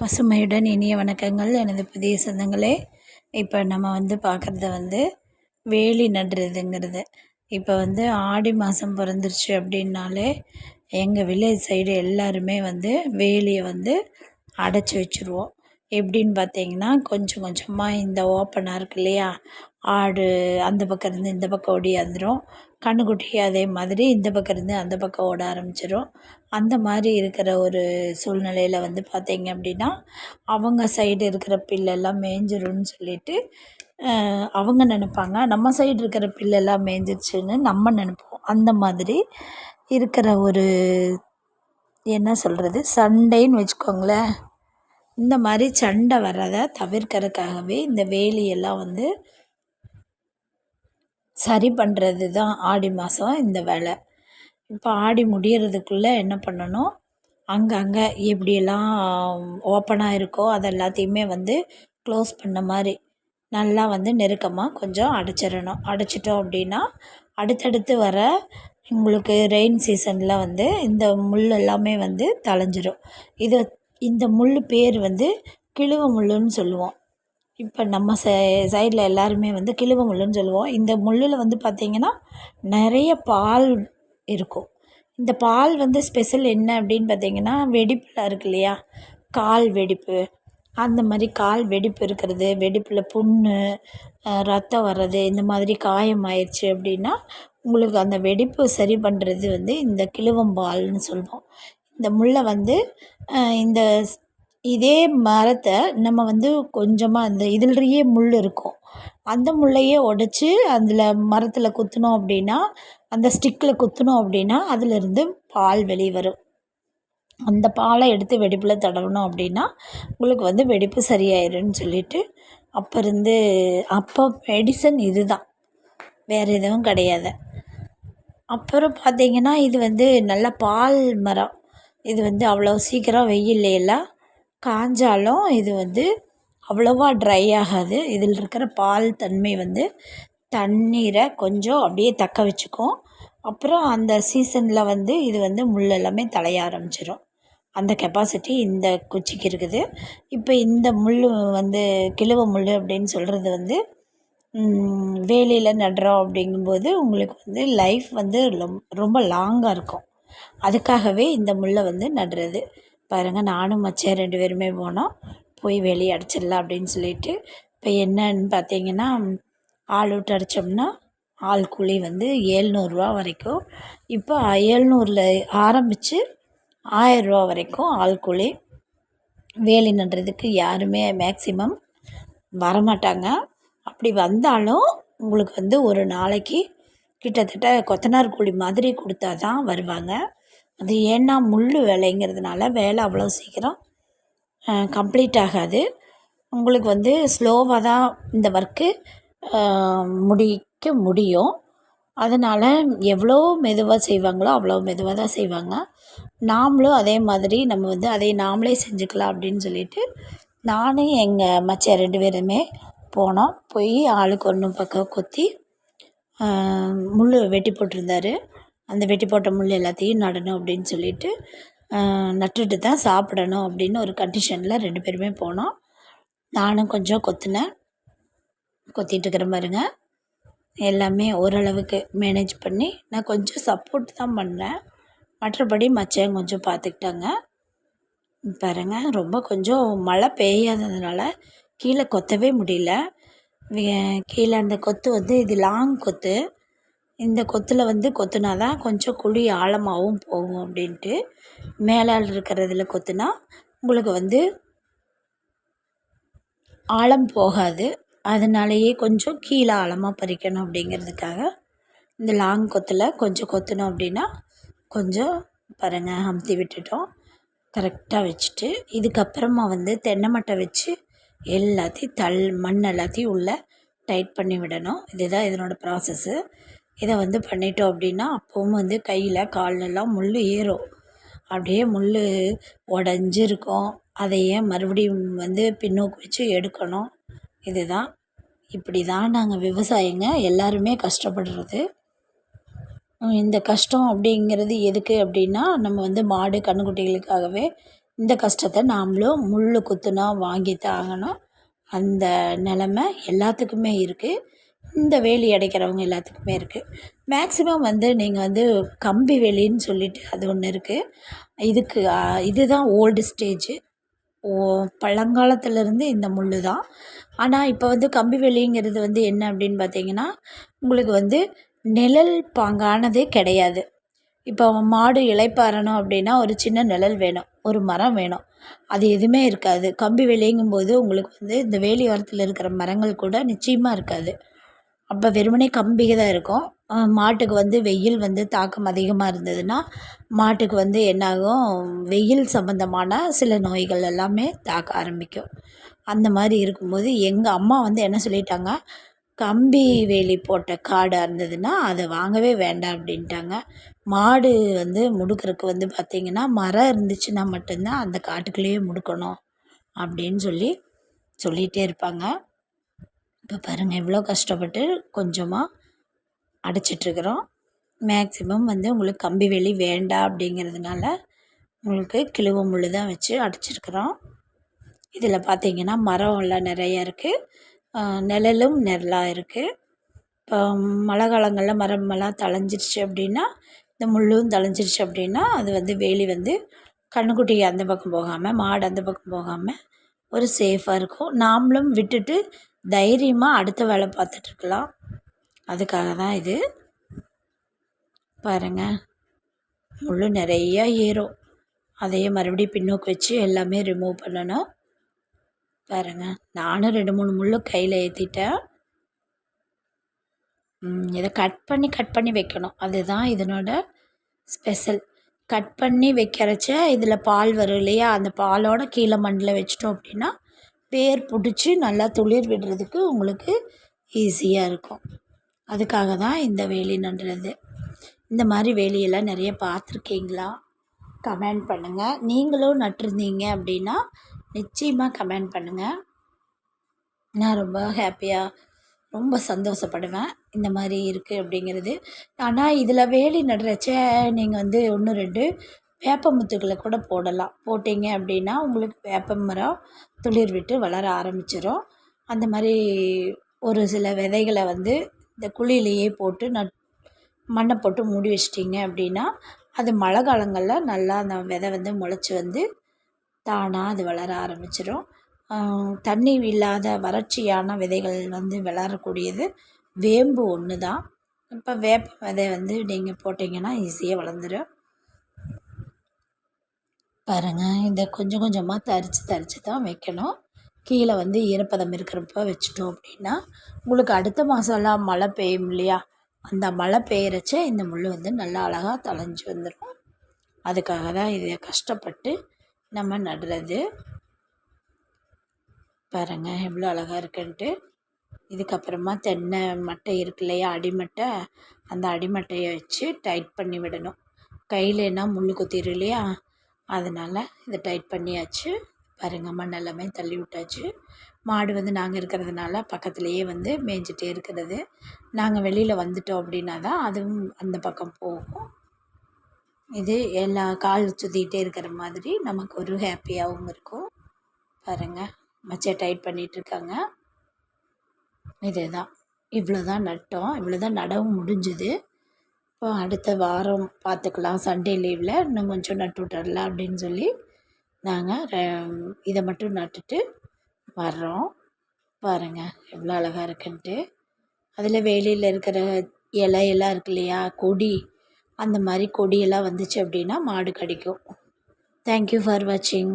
பசுமையுடன் இனிய வணக்கங்கள். எனது புதிய சொந்தங்களே இப்போ நம்ம வந்து பார்க்குறது வந்து வேலி நடுறதுங்கிறது. இப்போ வந்து ஆடி மாதம் பிறந்துருச்சு அப்படின்னாலே எங்கள் வில்லேஜ் சைடு எல்லாருமே வந்து வேலியை வந்து அடைச்சி வச்சுருவோம். எப்படின்னு பார்த்தீங்கன்னா கொஞ்சம் கொஞ்சமாக இந்த ஓப்பனாக இருக்கு இல்லையா? ஆடு அந்த பக்கம் இருந்து இந்த பக்கம் ஓடியாந்துடும் கன்றுக்குட்டி அதே மாதிரி இந்த பக்கம் இருந்து அந்த பக்கம் ஓட ஆரம்பிச்சிடும் அந்த மாதிரி இருக்கிற ஒரு சூழ்நிலையில் வந்து பார்த்தீங்க அப்படின்னா அவங்க சைடு இருக்கிற பில்லெல்லாம் மேய்ஞ்சிரும்னு சொல்லிட்டு அவங்க நினைப்பாங்க. நம்ம சைடு இருக்கிற பில்லெல்லாம் மேய்ஞ்சிருச்சுன்னு நம்ம நினைப்போம். அந்த மாதிரி இருக்கிற ஒரு என்ன சொல்கிறது சண்டைன்னு வச்சுக்கோங்களேன். இந்த மாதிரி சண்டை வர்றதை தவிர்க்கறதுக்காகவே இந்த வேலியெல்லாம் வந்து சரி பண்ணுறது தான் ஆடி மாதம் இந்த வேலை. இப்போ ஆடி முடியறதுக்குள்ளே என்ன பண்ணணும்? அங்கங்கே எப்படியெல்லாம் ஓப்பனாக இருக்கோ அது எல்லாத்தையுமே வந்து க்ளோஸ் பண்ண மாதிரி நல்லா வந்து நெருக்கமாக கொஞ்சம் அடைச்சிடணும். அடைச்சிட்டோம் அப்படின்னா அடுத்தடுத்து வர உங்களுக்கு ரெயின் சீசனில் வந்து இந்த முள் எல்லாமே வந்து தழைஞ்சிரும். இது இந்த முள் பேர் வந்து கிழுவ முள்ளுன்னு சொல்லுவோம். இப்போ நம்ம சை சைடில் எல்லாருமே வந்து கிழுவ முள்ளுன்னு சொல்லுவோம். இந்த முள்ளில் வந்து பார்த்திங்கன்னா நிறைய பால் இருக்கும். இந்த பால் வந்து ஸ்பெஷல் என்ன அப்படின்னு பார்த்தீங்கன்னா வெடிப்புலாம் இருக்கு இல்லையா? கால் வெடிப்பு. அந்த மாதிரி கால் வெடிப்பு இருக்கிறது வெடிப்பில் புண்ணு ரத்தம் வர்றது இந்த மாதிரி காயம் ஆயிடுச்சு அப்படின்னா உங்களுக்கு அந்த வெடிப்பு சரி பண்ணுறது வந்து இந்த கிழுவம்பால்னு சொல்லுவோம். இந்த முள்ளை வந்து இந்த இதே மரத்தை நம்ம வந்து கொஞ்சமாக அந்த இதுலேயே முள் இருக்கும். அந்த முள்ளையே உடச்சி அதில் மரத்தில் குத்தினோம் அப்படின்னா அந்த ஸ்டிக்கில் குத்தினோம் அப்படின்னா அதிலிருந்து பால் வெளியே வரும். அந்த பாலை எடுத்து வெடிப்பில் தடவினோம் அப்படின்னா உங்களுக்கு வந்து வெடிப்பு சரியாயிரும்னு சொல்லிட்டு அப்போ இருந்து அப்போ மெடிசன் இது தான் வேறு எதுவும் கிடையாது. அப்புறம் பார்த்திங்கன்னா இது வந்து நல்ல பால் மரம். இது வந்து அவ்வளோ சீக்கிரம் வெயில்லையெல்லாம் காஞ்சாலும் இது வந்து அவ்வளோவா ட்ரை ஆகாது. இதில் இருக்கிற பால் தன்மை வந்து தண்ணீரை கொஞ்சம் அப்படியே தக்க வச்சுக்கும். அப்புறம் அந்த சீசனில் வந்து இது வந்து முள் எல்லாமே தழைய ஆரம்பிச்சிடும் அந்த கெப்பாசிட்டி இந்த குச்சிக்கு இருக்குது. இப்போ இந்த முள் வந்து கிழுவ முள் அப்படின்னு சொல்கிறது வந்து வேலியில் நடுறோம் அப்படிங்கும்போது உங்களுக்கு வந்து லைஃப் வந்து ரொம்ப லாங்காக இருக்கும். அதுக்காகவே இந்த முள்ளை வந்து நடுறது. பாருங்கள் நானும் மச்சான் ரெண்டு பேருமே போனோம். போய் வெளியே அடிச்சிடலாம் அப்படின்னு சொல்லிட்டு இப்போ என்னன்னு பார்த்தீங்கன்னா ஆள் விட்டு அடித்தோம்னா ஆள் கூலி வந்து ஏழ்நூறுரூவா வரைக்கும். இப்போ ஏழ்நூறில் ஆரம்பித்து ஆயரூவா வரைக்கும் ஆள் கூலி வேலி நடுறதுக்கு யாருமே மேக்சிமம் வரமாட்டாங்க. அப்படி வந்தாலும் உங்களுக்கு வந்து ஒரு நாளைக்கு கிட்டத்தட்ட கொத்தனார் கூலி மாதிரி கொடுத்தா தான் வருவாங்க. அது ஏன்னா முள் வேலைங்கிறதுனால வேலை அவ்வளோ சீக்கிரம் கம்ப்ளீட் ஆகாது. உங்களுக்கு வந்து ஸ்லோவாக தான் இந்த ஒர்க்கு முடிக்க முடியும். அதனால் எவ்வளோ மெதுவாக செய்வாங்களோ அவ்வளோ மெதுவாக தான் செய்வாங்க. நாமளும் அதே மாதிரி நம்ம வந்து அதை நாமளே செஞ்சுக்கலாம் அப்படின்னு சொல்லிட்டு நானும் எங்கள் மச்சான் ரெண்டு பேருமே போனோம். போய் ஆளுக்கு ஒன்று பக்கம் கொத்தி முள் வெட்டி போட்டிருந்தாரு. அந்த வெட்டி போட்ட முள் எல்லாத்தையும் நடணும் அப்படின்னு சொல்லிட்டு நட்டுட்டு தான் சாப்பிடணும் அப்படின்னு ஒரு கண்டிஷனில் ரெண்டு பேருமே போனோம். நானும் கொஞ்சம் கொத்தினேன். கொத்திட்டுருக்குற பாருங்க. எல்லாமே ஓரளவுக்கு மேனேஜ் பண்ணி நான் கொஞ்சம் சப்போர்ட் தான் பண்ணேன். மற்றபடி மச்சான் கொஞ்சம் பார்த்துக்கிட்டாங்க பாருங்கள் ரொம்ப கொஞ்சம் மழை பெய்யாததுனால கீழே கொத்தவே முடியல. கீழே அந்த கொத்து வந்து இது லாங் கொத்து. இந்த கொத்தில் வந்து கொத்துனா தான் கொஞ்சம் குழி ஆழமாகவும் போகும் அப்படின்ட்டு. மேலால் இருக்கிறதுல கொத்துனா உங்களுக்கு வந்து ஆழம் போகாது. அதனாலேயே கொஞ்சம் கீழே ஆழமாக பறிக்கணும் அப்படிங்கிறதுக்காக இந்த லாங் கொத்தில் கொஞ்சம் கொத்தினோம் அப்படின்னா கொஞ்சம் பாருங்கள் அமுத்தி விட்டுட்டோம். கரெக்டாக வச்சுட்டு இதுக்கப்புறமா வந்து தென்னை மட்டை வச்சு எல்லாத்தையும் தள் மண் எல்லாத்தையும் உள்ளே டைட் பண்ணி விடணும். இதுதான் இதனோடய ப்ராசஸ்ஸு இதை வந்து பண்ணிட்டோம் அப்படின்னா அப்பவும் வந்து கையில் கால்லெல்லாம் முள் ஏறும். அப்படியே முள் உடஞ்சிருக்கும். அதையே மறுபடியும் வந்து பின்னோக்கி வச்சு எடுக்கணும். இதுதான். இப்படி தான் நாங்கள் விவசாயிங்க எல்லாருமே கஷ்டப்படுறது. இந்த கஷ்டம் அப்படிங்கிறது எதுக்கு அப்படின்னா நம்ம வந்து மாடு கன்றுக்குட்டிகளுக்காகவே இந்த கஷ்டத்தை நாமளும் முள் குத்துனா வாங்கித்தான் ஆகணும். அந்த நிலமை எல்லாத்துக்குமே இருக்குது இந்த வேலி அடைக்கிறவங்க எல்லாத்துக்குமே இருக்குது மேக்ஸிமம் வந்து நீங்கள் வந்து கம்பி வேலின்னு சொல்லிட்டு அது ஒன்று இருக்குது இதுக்கு இதுதான் ஓல்டு ஸ்டேஜு ஓ பழங்காலத்துலேருந்து இந்த முள் தான். ஆனால் இப்போ வந்து கம்பி வேலிங்கிறது வந்து என்ன அப்படின்னு பார்த்தீங்கன்னா உங்களுக்கு வந்து நிழல் பாங்கானதே கிடையாது. இப்போ மாடு இளைப்பாறணும் அப்படின்னா ஒரு சின்ன நிழல் வேணும் ஒரு மரம் வேணும். அது எதுவுமே இருக்காது. கம்பி வேலிங்கும்போது உங்களுக்கு வந்து இந்த வேலி ஓரத்தில் இருக்கிற மரங்கள் கூட நிச்சயமாக இருக்காது. அப்போ வெறுமனே கம்பிக தான் இருக்கும். மாட்டுக்கு வந்து வெயில் வந்து தாக்கம் அதிகமாக இருந்ததுன்னா மாட்டுக்கு வந்து என்னாகும்? வெயில் சம்மந்தமான சில நோய்கள் எல்லாமே தாக்க ஆரம்பிக்கும். அந்த மாதிரி இருக்கும்போது எங்கள் அம்மா வந்து என்ன சொல்லிட்டாங்க? கம்பி வேலி போட்ட காடாக இருந்ததுன்னா அதை வாங்கவே வேண்டாம் அப்படின்ட்டாங்க. மாடு வந்து முடுக்கறதுக்கு வந்து பார்த்திங்கன்னா மரம் இருந்துச்சுன்னா மட்டும்தான் அந்த காட்டுக்குள்ளேயே முடுக்கணும் அப்படின்னு சொல்லி சொல்லிகிட்டே இருப்பாங்க. இப்போ பாருங்கள் எவ்வளோ கஷ்டப்பட்டு கொஞ்சமாக அடைச்சிட்ருக்குறோம் மேக்ஸிமம் வந்து உங்களுக்கு கம்பி வேலி வேண்டாம் அப்படிங்கிறதுனால உங்களுக்கு கிழுவ முள் தான் வச்சு அடைச்சிருக்குறோம். இதில் பார்த்தீங்கன்னா மரம் எல்லாம் நிறைய இருக்குது நிழலும் நிழலாக இருக்குது இப்போ மழை காலங்களில் மரமெல்லாம் தழைஞ்சிருச்சு அப்படின்னா இந்த முள்ளும் தழைஞ்சிருச்சு அப்படின்னா அது வந்து வேலி வந்து கண்ணுக்குட்டி அந்த பக்கம் போகாமல் மாடு அந்த பக்கம் போகாமல் ஒரு சேஃபாக இருக்கும். நாமளும் விட்டுட்டு தைரியமாக அடுத்த வேலை பார்த்துட்ருக்கலாம் அதுக்காக தான் இது. பாருங்கள் முள் நிறையா ஏறும். அதையே மறுபடியும் பின்னோக்கி வச்சு எல்லாமே ரிமூவ் பண்ணணும். பாருங்க. நானும் ரெண்டு மூணு முள்ளும் கையில் ஏற்றிட்டேன் இதை கட் பண்ணி கட் பண்ணி வைக்கணும். அதுதான் இதனோட ஸ்பெஷல். கட் பண்ணி வைக்கிறச்ச இதில் பால் வரும் இல்லையா? அந்த பாலோட கீழே மண்ணில் வச்சிட்டோம் அப்படின்னா வேர் பிடிச்சி நல்லா துளிர் விடுறதுக்கு உங்களுக்கு ஈஸியாக இருக்கும். அதுக்காக தான் இந்த வேலி நடுறது. இந்த மாதிரி வேலியெல்லாம் நிறைய பார்த்துருக்கீங்களா? கமெண்ட் பண்ணுங்கள் நீங்களும் நட்டிருந்தீங்க அப்படின்னா நிச்சயமாக கமெண்ட் பண்ணுங்கள் நான் ரொம்ப ஹாப்பியாக ரொம்ப சந்தோஷப்படுவேன். இந்த மாதிரி இருக்குது அப்படிங்கிறது. ஆனால் இதில் வேலி நடுறச்ச நீங்கள் வந்து ஒன்று ரெண்டு வேப்ப முத்துக்களை கூட போடலாம். போட்டிங்க அப்படின்னா உங்களுக்கு வேப்ப மரம் துளிர் விட்டு வளர ஆரம்பிச்சிடும் அந்த மாதிரி ஒரு சில விதைகளை வந்து இந்த குழியிலேயே போட்டு நட் மண்ணை போட்டு மூடி வச்சிட்டிங்க அப்படின்னா அது மழை காலங்களில் நல்லா அந்த விதை வந்து முளைச்சி வந்து தானாக அது வளர ஆரம்பிச்சிடும் தண்ணி இல்லாத வறட்சியான விதைகள் வந்து வளரக்கூடியது. வேம்பு ஒன்று தான் இப்போ வேப்ப விதை வந்து நீங்கள் போட்டிங்கன்னா ஈஸியாக வளர்ந்துடும் பாருங்கள் இதை கொஞ்சம் கொஞ்சமாக தரித்து தரித்து தான் வைக்கணும். கீழே வந்து ஈரப்பதம் இருக்கிறப்ப வச்சுட்டோம் அப்படின்னா உங்களுக்கு அடுத்த மாதம்லாம் மழை பெய்யும் இல்லையா? அந்த மழை பெய்யறச்ச இந்த முள் வந்து நல்லா அழகாக தழைஞ்சி வந்துடும் அதுக்காக தான் இதை கஷ்டப்பட்டு நம்ம நடுறது. பாருங்கள் எவ்வளோ அழகாக இருக்குன்ட்டு. இதுக்கப்புறமா தென்னை மட்டை இருக்கு இல்லையா அடிமட்டை அந்த அடிமட்டையை வச்சு டைட் பண்ணி விடணும். கையிலனா முள் குத்திரும் இல்லையா அதனால் இதை டைட் பண்ணியாச்சு. பாருங்கள் மண் எல்லாமே தள்ளி விட்டாச்சு. மாடு வந்து நாங்கள் இருக்கிறதுனால பக்கத்துலேயே வந்து மேய்ஞ்சிட்டே இருக்கிறது. நாங்கள் வெளியில் வந்துட்டோம் அப்படின்னா தான் அதுவும் அந்த பக்கம் போகும். இது எல்லா கால் சுற்றிக்கிட்டே இருக்கிற மாதிரி நமக்கு ஒரு ஹாப்பியாகவும் இருக்கும். பாருங்கள் மச்சை டைட் பண்ணிகிட்ருக்காங்க இதுதான். இவ்வளோ தான் நட்டோம். இவ்வளோ தான் நடவும் முடிஞ்சுது. இப்போ அடுத்த வாரம் பார்த்துக்கலாம் சண்டே லீவில் இன்னும் கொஞ்சம் நட்டு விட்டுறலாம் அப்படின்னு சொல்லி நாங்கள் இதை மட்டும் நட்டுட்டு வர்றோம். பாருங்கள் எவ்வளோ அழகாக இருக்குன்ட்டு. அதில் வேலியில் இருக்கிற இலையெல்லாம் இருக்கு இல்லையா? கொடி. அந்த மாதிரி கொடியெல்லாம் வந்துச்சு அப்படின்னா மாடு கடிக்கும். தேங்க்யூ ஃபார் வாட்சிங்